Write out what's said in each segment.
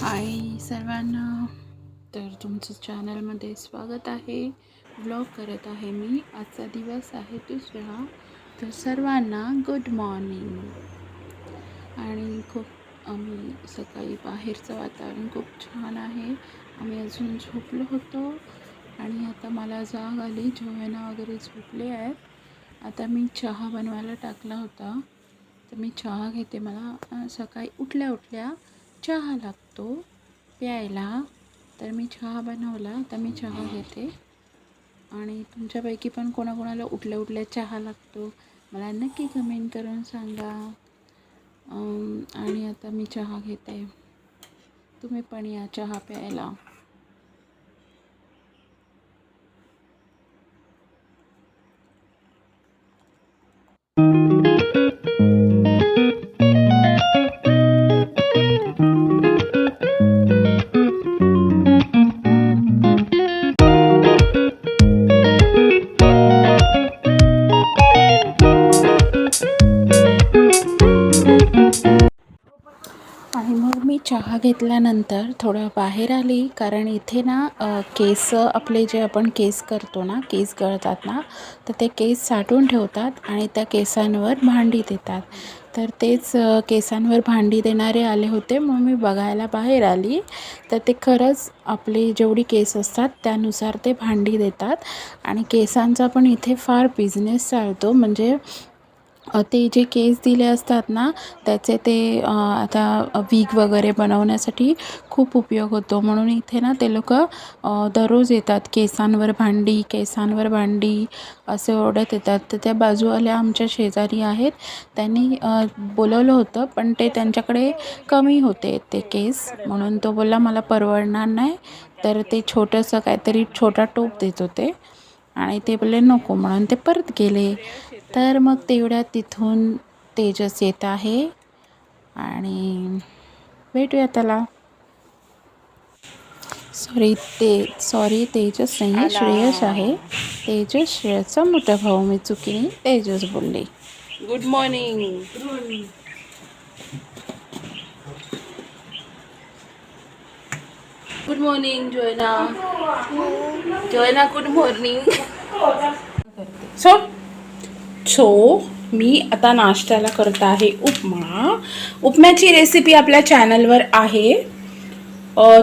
हाय सर्वांना. तर तुमचं चॅनलमध्ये स्वागत आहे. ब्लॉग करत आहे मी. आजचा दिवस आहे दुसरा. तर सर्वांना गुड मॉर्निंग आणि खूप आम्ही सकाळी बाहेरचं वातावरण खूप छान आहे. आम्ही अजून झोपलो होतो. आणि आता मला जाग आली. जेवणा वगैरे झोपले आहेत. आता मी चहा बनवायला टाकला होता. तर मी चहा घेते मला. सकाळी उठल्या उठल्या चहा लागतो प्यायला. तर मी चहा बनवला तर मी चहा घेते. आणि तुमच्यापैकी पण कोणाकोणाला उठल्या उठल्या चहा लागतो. मला नक्की कमेंट करून सांगा. आणि आता मी चहा घेते. तुम्ही पण या चहा प्यायला. घेतल्यानंतर थोडं बाहेर आली कारण इथे ना केस आपले जे आपण केस करतो ना केस गळतात ना तर ते केस साठवून ठेवतात आणि त्या केसांवर भांडी देतात. तर तेच केसांवर भांडी देणारे आले होते मग मी बघायला बाहेर आली. तर ते खरंच आपली जेवढी केस असतात त्यानुसार ते भांडी देतात. आणि केसांचा पण इथे फार बिझनेस चालतो. म्हणजे ते जे केस दिले असतात ना त्याचे ते आता विग वगैरे बनवण्यासाठी खूप उपयोग होतो. म्हणून इथे ना ते लोक दररोज येतात. केसांवर भांडी केसांवर भांडी असे ओढत येतात. तर त्या बाजूवाल्या आमच्या शेजारी आहेत. त्यांनी बोलवलं होतं पण ते त्यांच्याकडे कमी होते ते केस. म्हणून तो बोलला मला परवडणार नाही. तर ते छोटंसं काहीतरी छोटा टोप देत होते. आणि ते बोलले नको. म्हणून ते परत गेले. तर मग तेवढ्यात तिथून तेजस येत आहे. आणि भेटूया त्याला. सॉरी ते सॉरी तेजस नाही श्रेयस आहे. तेजस श्रेयसचा मोठा भाऊ मी चुकीने तेजस बोलले. Good morning good morning Joyna Joyna good morning so so मी आता नाश्त्याला करत आहे उपमा. उपम्याची रेसिपी आपल्या चॅनलवर आहे.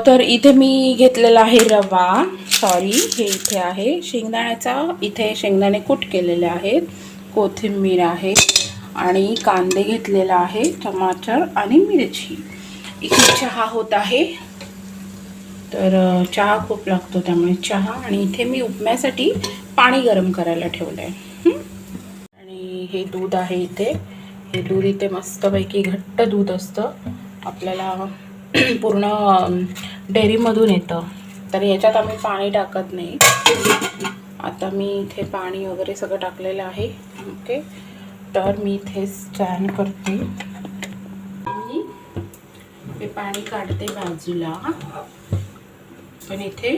तर इथे मी घेतलेला आहे रवा. सॉरी हे इथे आहे. शेंगदाण्याचा इथे शेंगदाणे कूट केलेले आहेत. कोथिंबीर आहे आणि कांदे घेतलेला आहे टमाटर आणि मिरची. इथे चहा होत आहे. तर चहा खूप लागतो त्यामुळे चहा आणि इथे मी उपम्यासाठी पाणी गरम करायला ठेवलं आहे हे दूध आहे इथे. हे दूध इथे मस्तपैकी घट्ट दूध असतं. आपल्याला पूर्ण डेअरीमधून येतं. तर याच्यात आम्ही पाणी टाकत नाही. आता मी इथे पाणी वगैरे सगळं टाकलेलं आहे. ओके. तर मी इथे स्टँड करते. आणि हे पाणी काढते बाजूला. पण इथे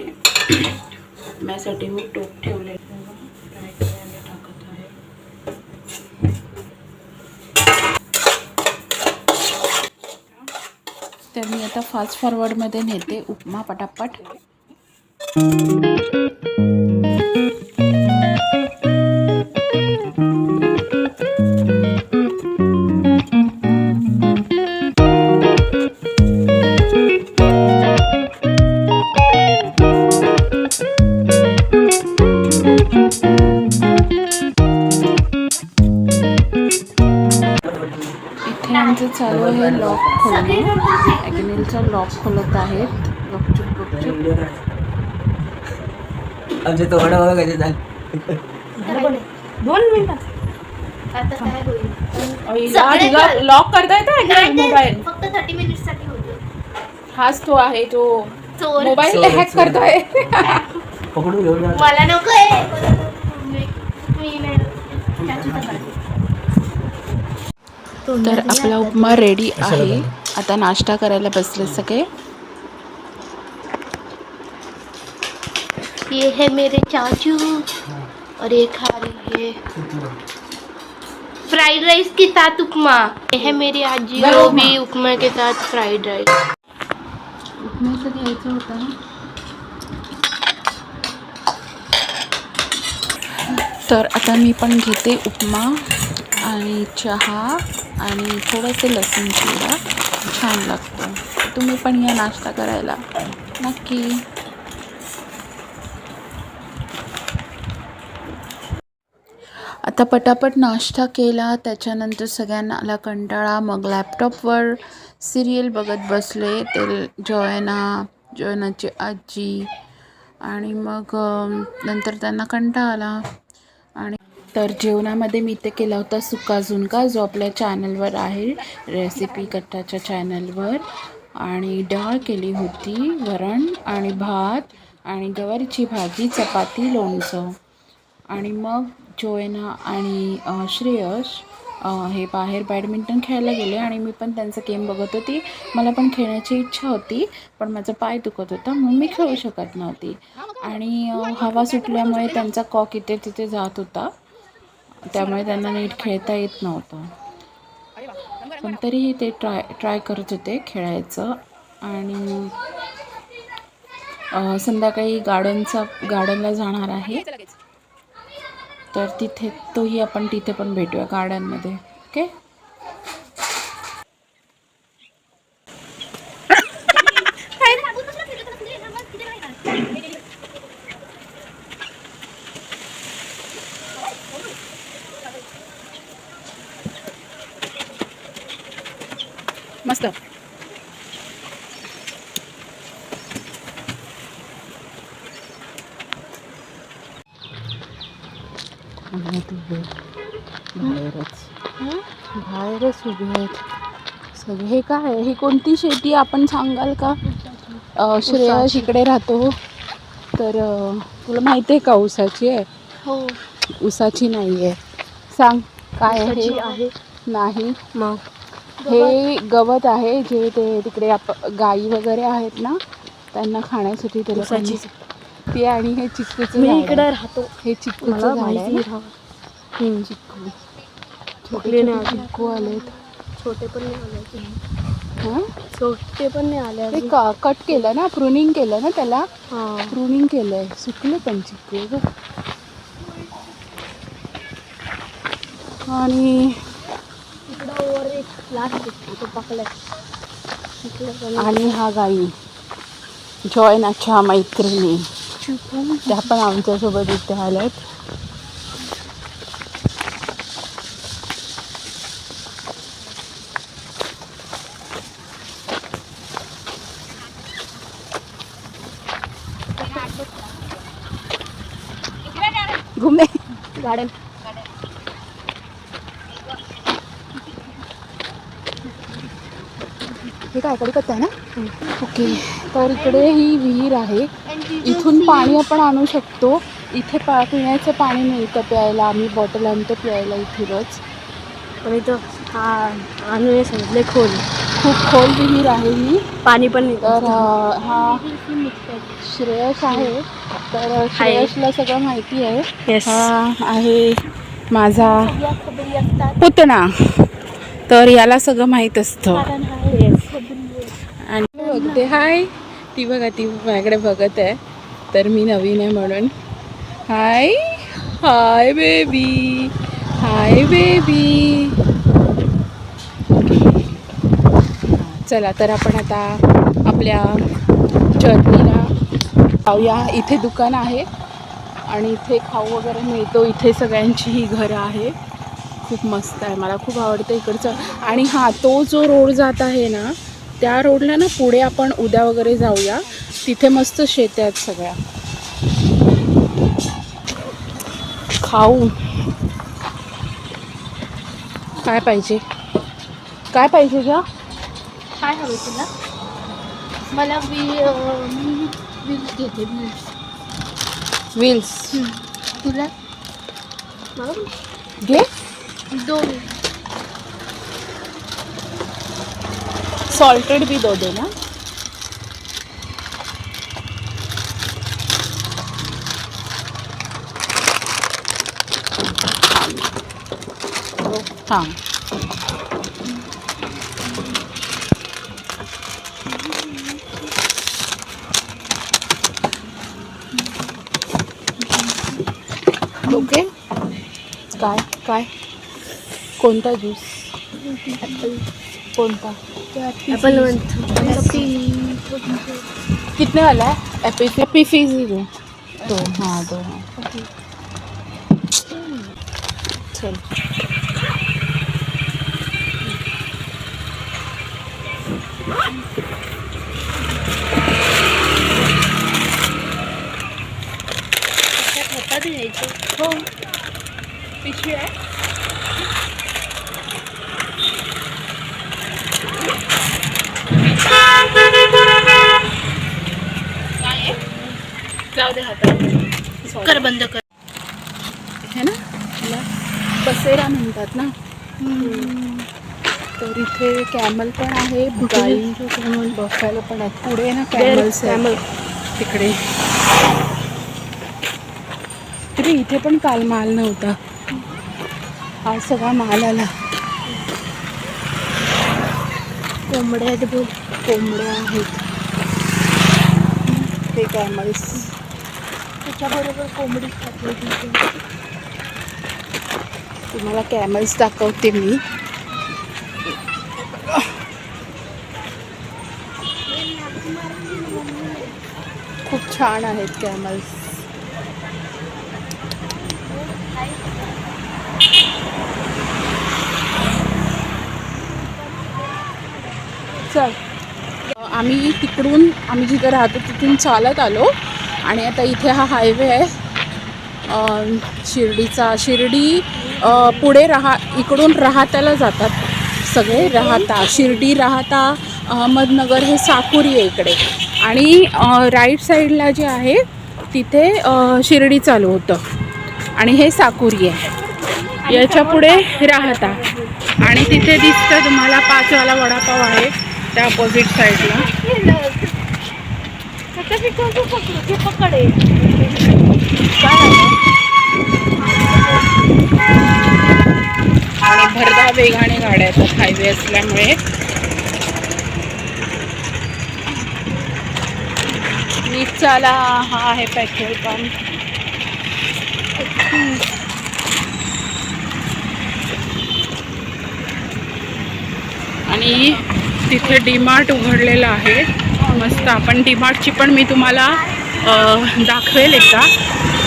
मॅसाठी मी टोप ठेवलेलं फ्राय करायला टाकत आहे तर मी आता फास्ट फॉरवर्डमध्ये नेते उपमा पटापट. आमचे तोंड बघा कसे झाले. दोन मिनिटात लॉक करता येतं मोबाईल फक्त थर्टी मिनिटसाठी होतो हाच तो आहे जो चोर. Mobile hack. करतोय. पकडून घेऊन. मला नको. तर आपला उपमा रेडी आहे. आता नाश्ता करायला बसले सगळे. ये है मेरे चाचू। और ये। खा रही है फ्राइड राइस के साथ उपमा। ये है मेरी आजी वो भी उपमा के साथ फ्राइड राइस। उपमाचं घ्यायचं होतं ना? तर आता मी पण घेते उपमा आणि चहा आणि थोडंसं लसूण चिरा छान लागतं. तुम्ही पण या नाश्ता करायला. नक्की. आता पटापट नाश्ता केला त्याच्यानंतर सगळ्यांना आला कंटाळा मग लॅपटॉपवर सिरियल बघत बसले. ते जॉयना जॉयनाची आजी आणि मग नंतर त्यांना कंटाळा आला. आणि तर जेवणामध्ये मी ते केला होता सुका झुणका जो आपल्या चॅनलवर आहे. रेसिपी कट्टाच्या चॅनलवर आणि डाळ केली होती वरण आणि भात आणि गवारीची भाजी चपाती लोणचं. आणि मग जोएना आणि श्रेयश हे बाहेर बॅडमिंटन खेळायला गेले आणि मी पण त्यांचं गेम बघत होती. मला पण खेळण्याची इच्छा होती पण माझा पाय दुखत होता म्हणून मी खेळू शकत नव्हती. आणि हवा सुटल्यामुळे त्यांचा कॉक इथे तिथे जात होता. त्यामुळे त्यांना नीट खेळता येत नव्हतं. पण तरीही ते ट्राय ट्राय करत होते खेळायचं. आणि संध्याकाळी गार्डनचा गार्डनला जाणार आहे. तर तिथे तोही आपण तिथे पण भेटूया गार्डनमध्ये. ओके मस्त बाहेरच आहेत सगळे. हे काय? ही कोणती शेती आपण सांगाल का? अ, श्रेयश इकडे राहतो. तर तुला माहिती आहे का ऊसाची आहे? हो. ऊसाची नाही आहे सांग काय आहे? हे? नाही. मग? हे गवत आहे जे ते तिकडे आप गाई वगैरे आहेत ना त्यांना खाण्यासाठी ते लोकांनी ऊसाची ते आणि हे चिक्कूचं. इकडे राहतो. हे चिक्कूचं झाड आहे चिक्कू. छोटे. चिक्कू आलेत. छोटे पण नाही आले. हां? छोटे पण नाही आले ते. क कट केलं ना प्रुनिंग केलं ना त्याला? हा. प्रुनिंग केलंय. सुकले पण चिक्कू ग. आणि इकडं वर एक लास्ट तो पकलाय. इकडे पण आणि हा गाई. जॉयनाच्या मैत्रिणी. त्या पण आमच्यासोबत इथे आल्यात. काय कडीपत्ता आहे ना? ओके. तर इकडे ही विहीर आहे. इथून पाणी आपण आणू शकतो. इथे पा पिण्याचं पाणी मिळतं प्यायला. आम्ही बॉटल आणतो प्यायला इथूनच पण इथं हा आणून सांगितले खोल. खूप खोल विहीर आहे ही. पाणी पण. तर हा श्रेयस आहे. तर श्रेयसला सगळं माहिती आहे. हा आहे माझा पुतणा तर याला सगळं माहीत असतं. आणि बघते. हाय ती बघा ती माझ्याकडे बघत आहे. तर मी नवीन आहे म्हणून. हाय हाय बेबी हाय बेबी चला तर आपण आता आपल्या जर्नीला जाऊया. इथे दुकान आहे आणि इथे खाऊ वगैरे मिळतो. इथे सगळ्यांची ही घरं आहे. खूप मस्त आहे. मला खूप आवडतं इकडचं. आणि हां तो जो रोड जात आहे ना त्या रोडला ना पुढे आपण उद्या वगैरे जाऊया. तिथे मस्त शेते आहेत सगळ्या. खाऊ. काय पाहिजे? काय पाहिजे का काय हवं तुला? मला वी अं, मी विल्स घेते विल्स व्हील्स तुला? घे. दोन. सॉल्टेड भी दो देना। हाँ। ओके। काय काय? कोणता ज्यूस कोणता? कितने वाला है? एपी एपी फीस ही दो। दो हाँ दो हाँ। चल। हो। पिशवी आहे जाऊ दे हातात कर बंद कर। है ना? याला बसेरा म्हणतात ना? तर इथे कॅमल पण आहे गाई बफॅलो पण आहेत पुढे ना कॅमल्स camel. तिकडे. तरी इथे पण काल माल नव्हता. आज सगळा माल आला. कोंबड्या आहेत बोल. कोंबड्या आहेत. हे कॅमल्स त्याच्याबरोबर कोंबडी तुम्हाला कॅमल्स दाखवते मी. खूप छान आहेत कॅमल्स चल. आम्ही तिकडून आम्ही जिथं राहतो तिथून चालत आलो. आणि आता इथे हा हायवे आहे. शिर्डीचा शिर्डी पुढे राहा इकडून राहताला जातात सगळे. राहता शिर्डी राहता अहमदनगर हे साकुरी आहे इकडे. आणि राईट साईडला जे आहे तिथे शिर्डी चालू होतं. आणि हे साकुरी आहे. याच्यापुढे राहता. आणि तिथे दिसतं तुम्हाला पाचवाला वडापाव आहे त्या अपोजिट साईडला त्याच्या पिकाचं पकडू? ते पकडे. आणि भरदा वेगाने गाड्या येतात हायवे असल्यामुळे नीचाला हा आहे पेट्रोल पंप आणि तिथे डीमार्ट उघडलेलं आहे. मस्त. आपण डीमार्टची पण मी तुम्हाला दाखवेल एकदा.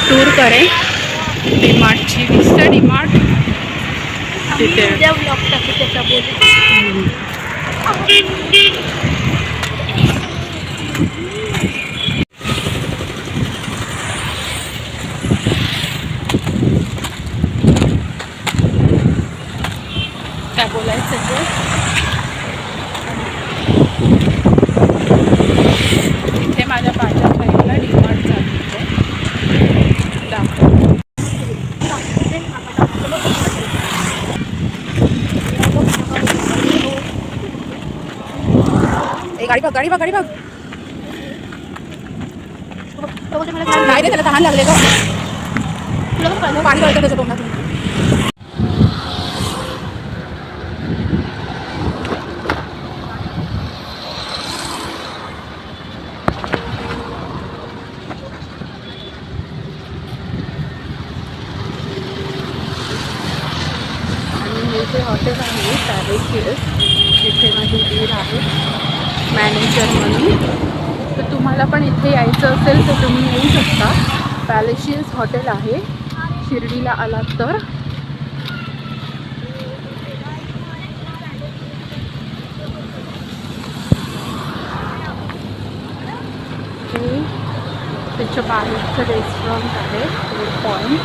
टूर करेन. डीमार्टची दिसतं डीमार्ट तिथे उद्या ब्लॉग टाकू त्याचा बोल काय बोलायचं ते इथे माझ्या पाठच्या साईडला डिमार्ट चालू आहे दाखव ए, गाडी बघ गाडी बघ गाडी बघ. नाही रे त्याला तहान लागले का पाणी गळतं त्याच्या तोंडातून आणि हे जे हॉटेल आहे पॅलेस हिल्स तिथे माझी दीर आहे मॅनेजर म्हणून. तर तुम्हाला पण इथे यायचं असेल तर तुम्ही येऊ शकता. पॅलेशियस हॉटेल आहे. शिर्डीला आलात तर. त्याच्या बाहेरचं रेस्टॉरंट आहे. पॉईंट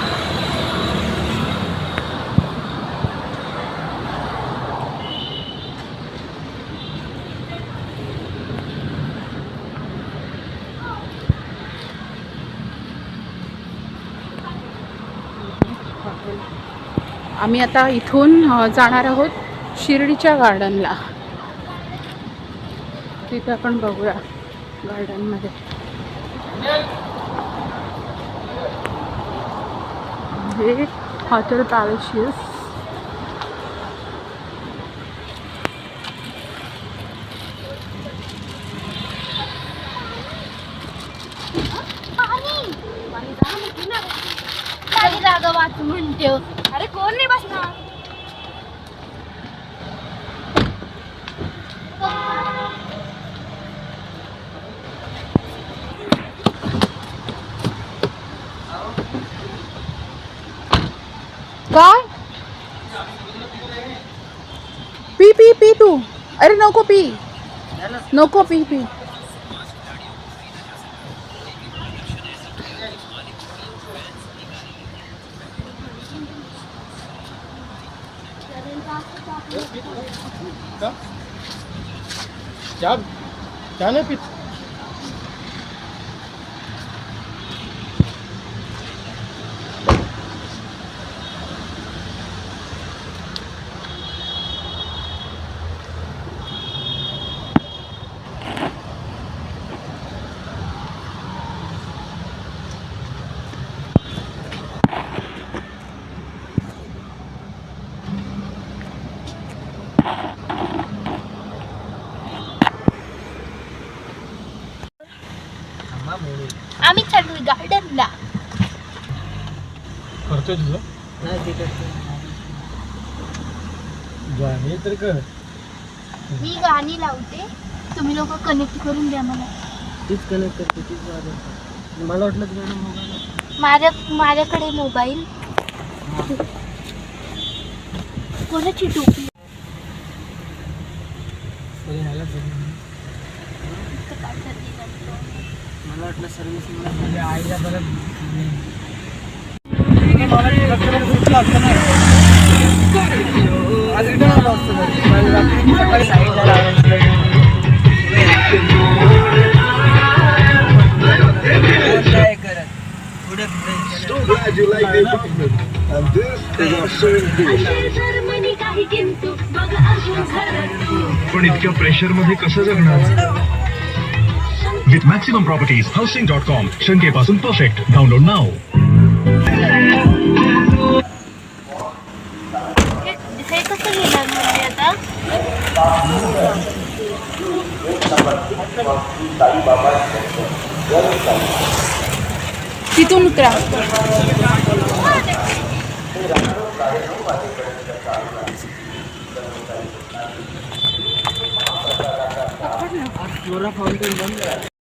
आम्ही आता इथून जाणार आहोत शिर्डीच्या गार्डनला. तिथे आपण बघूया गार्डनमध्ये. हे हॉटेल पॅलेशियस. म्हणते कोण नाही बसणार? काय? पी पी पी तू. अरे नको पी. नको पी पी. क्या क्या पित आम्ही चाललोय गार्डनला करतोय तुझं? नाही ते करतो गाणी तर कर. मी गाणी लावते. तुम्ही लोक कनेक्ट करून द्या मला. तीच कनेक्ट करते तीच वाजवते. मला वाटलं तुझ्या मोबाईल माझ्या माझ्याकडे मोबाईल. कोणाची टोपी? मला वाटलं सर्व्हिस आईला परत आज रिटर्न आलो असतो घरी. पण रात्री सकाळी साईडला लावायचं. कोण नाही करत. पुढे पुढे पण इतक्या प्रेशरमध्ये कसं जगणार with maximum properties housing dot com शंकेपासून perfect download नाव हे हे कसं घेणार म्हणजे आता तिथून उतरा फ्लोरा फाउंटेन बंद आहे.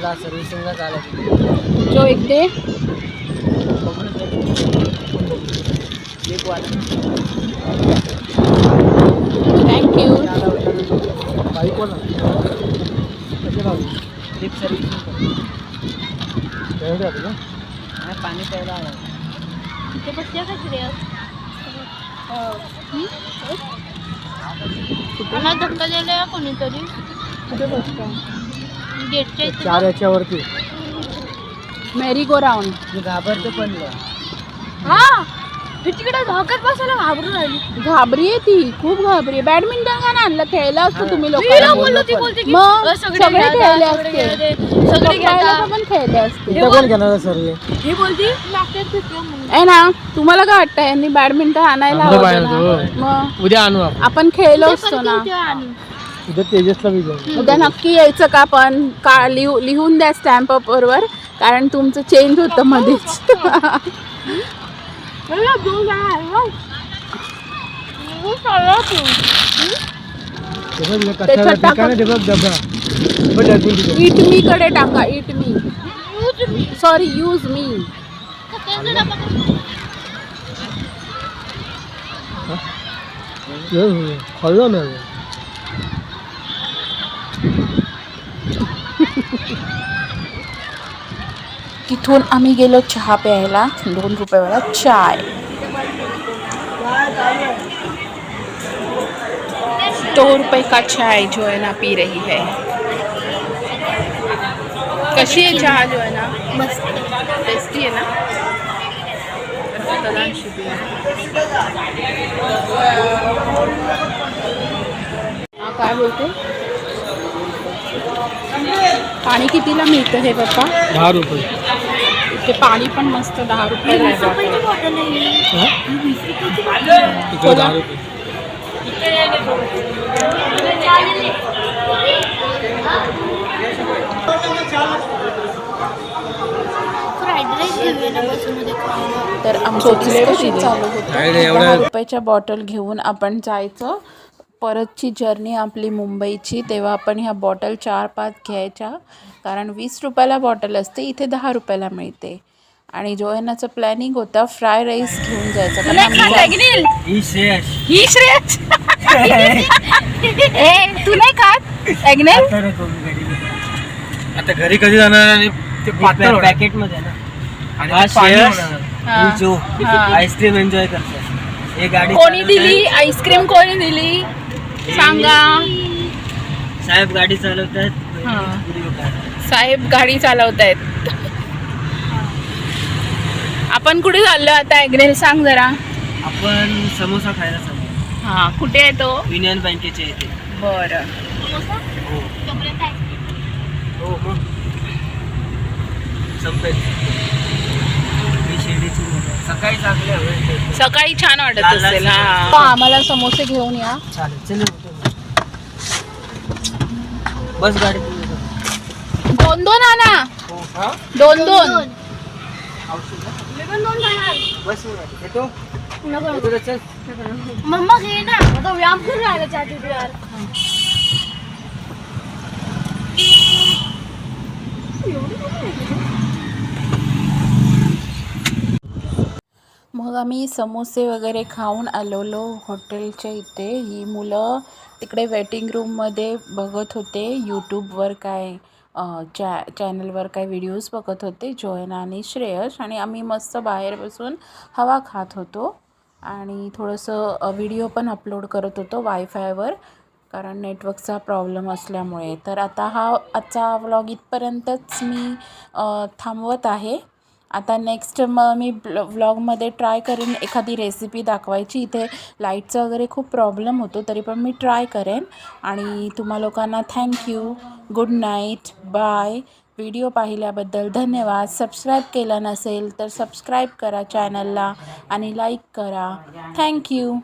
वाटलं सर्व्हिसिंगला चालायचं जो एक दे. एक वाला थँक्यू लिप सर्व्हिसिंग आली पाणी प्यायला आलं. ते बसल्या का श्रेयस मला धक्का दिला कोणीतरी. गेटच्या इथे चार याच्यावरती. मेरी गो राऊंड मी घाबरतो पण लय. हा मी तिकडे धोक्यात बसायला घाबरून राहिली. घाबरी आहे ती खूप घाबरी आहे. बॅडमिंटन का नाही आणलं? खेळलं असतं तुम्ही मी लोकांना बोललो ती बोलते की मग अ, सगळे सगळे खेळले सगळे असते. सगळे लोकं पण खेळले असते. इथं कोण घेणार सर्व ही? बोलती? लागतात तिथे म्हणून. आहे ना तुम्हाला काय वाटतं? यांनी बॅडमिंटन आणायला आणलं हवं पाहिजे होतं ना? मग उद्या आणू आपण. खेळलो असतो ना. उद्या तेजसला बी घेऊन उद्या नक्की यायचं का पण का लिहू लिहून द्या स्टॅम्प पेपरवर कारण तुमचं चेंज होतं मध्येच आहे, हो. चालला तू. ते बघ इथं त्याच्यात कचरा टाका. ठिकाण आहे, ते बघ डबा बघ डस्टबिन तिथे इट मी कडे टाका इट मी सॉरी यूज मी? हे, हे, खाल्लं ना हे. तिथून आम्ही गेलो चहा प्यायला दोन रुपयावाला चाय. दो रुपये का चाय जो है ना पी रही है? कशी आहे चहा जो है ना? मस्त. टेस्टी आहे ना? हा, काय बोलते? पाणी कितीला मिळतं हे पप्पा दहा रुपये. ते पाणी पण मस्त दहा रुपये. तर आमचं चालू होतं. दहा एवढं- रुपयाच्या बॉटल घेऊन आपण जायचं. परतची जर्नी आपली मुंबईची तेव्हा आपण ह्या बॉटल चार पाच घ्यायच्या. कारण वीस रुपयाला बॉटल असते इथे दहा रुपयाला मिळते. आणि जोयनाचं प्लॅनिंग होतं फ्राय राईस घेऊन जायचं. कारण आम्ही जा- ही श्रेयस. ही श्रेयस. ए तू नाही खात? तर घरी. आता घरी कधी जाणार आणि ते पातळ होणार. पॅकेटमध्ये आहे आणि ना हा ते पाणी श्रेयस. होणार. हा. ही जो हा. आईस्क्रीम एन्जॉय करतो. हे गाडी कोणी. दिली? आईस्क्रीम कोणी दिली? सांगा. साहेब गाडी चालवतात हा. साहेब गाडी चालवत आहेत आपण कुठे चाललो आता? ॲग्नेल सांग जरा. आपण समोसा खायला चाललो. हा कुठे आहे तो? युनियन बँकेच्या इथे. बरं. हो. हो मग. संपेल. सकाळी चांगले हवे सकाळी छान वाटत लाल लाल असेल समोसे. हा आम्हाला समोसे घेऊन या चालेल चल बस गाडी तुम्ही बघा. दोन दोन आणा हो हा दोन दोन दोन. मी पण दोन खाणार. बस वर गाडी. येतो नको, नको. येतो रे, चल मम्मा घे ना आता व्यायाम करून राहिला चाटी यार मग आम्ही समोसे वगैरे खाऊन आलेलो हॉटेलच्या इथे. ही मुलं तिकडे वेटिंग रूममध्ये बघत होते. यूट्यूबवर काय चॅ चॅनलवर काय व्हिडिओज बघत होते. जोयना आणि श्रेयस आणि आम्ही मस्त बाहेर बसून हवा खात होतो. आणि थोडंसं व्हिडिओ पण अपलोड करत होतो वायफायवर कारण नेटवर्कचा प्रॉब्लेम असल्यामुळे. तर आता हा आजचा व्लॉग इथपर्यंतच मी थांबवत आहे. आता नेक्स्ट मग मी ब्ल व्लॉगमध्ये ट्राय करेन एखादी रेसिपी दाखवायची. इथे लाईटचा वगैरे खूप प्रॉब्लेम होतो तरी पण मी ट्राय करेन. आणि तुम्हा लोकांना thank you good night bye video पाहिल्याबद्दल धन्यवाद. सबस्क्राईब केलं नसेल तर सबस्क्राईब करा चॅनलला आणि लाईक करा. थँक्यू